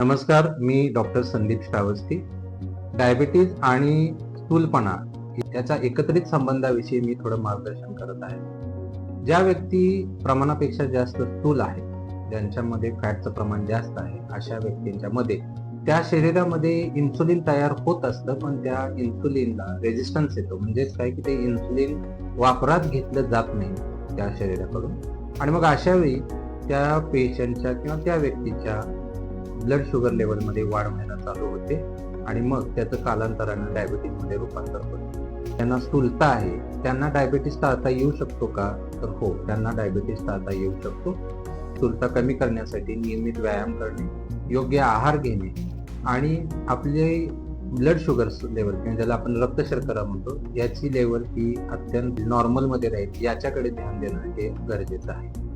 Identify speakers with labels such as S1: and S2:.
S1: नमस्कार मी doctor Sandeep Shravasti. Diabetes आणि स्थूलपणा याच्या एकत्रित संबंधाविषयी मी थोडं मार्गदर्शन करत आहे. ज्या व्यक्ती प्रमाणापेक्षा जास्त स्थूल आहे ज्यांच्यामध्ये फॅटचं प्रमाण जास्त आहे अशा व्यक्तींच्या मध्ये त्या शरीरामध्ये इन्सुलिन तयार होत असतं पण त्या इन्सुलिनला रेजिस्टन्स येतो. म्हणजेच काय की ते इन्सुलिन वापरात घेतलं जात नाही त्या शरीराकडून. आणि मग अशावेळी त्या पेशंटच्या किंवा त्या व्यक्तीच्या ब्लड शुगर लेवलमध्ये वाढ व्हायला चालू होते आणि मग त्याचं कालांतराने डायबिटीजमध्ये रूपांतर होतं. त्यांना स्थूलता आहे. त्यांना डायबिटीस टाळता येऊ शकतो का? तर हो त्यांना डायबिटीस टाळता येऊ शकतो. स्थूलता कमी करण्यासाठी नियमित व्यायाम करणे योग्य आहार घेणे आणि आपले ब्लड शुगर लेवल किंवा ज्याला आपण रक्त शर्करा म्हणतो याची लेवल ही अत्यंत नॉर्मलमध्ये राहील. याच्याकडे ध्यान देणं हे गरजेचं आहे.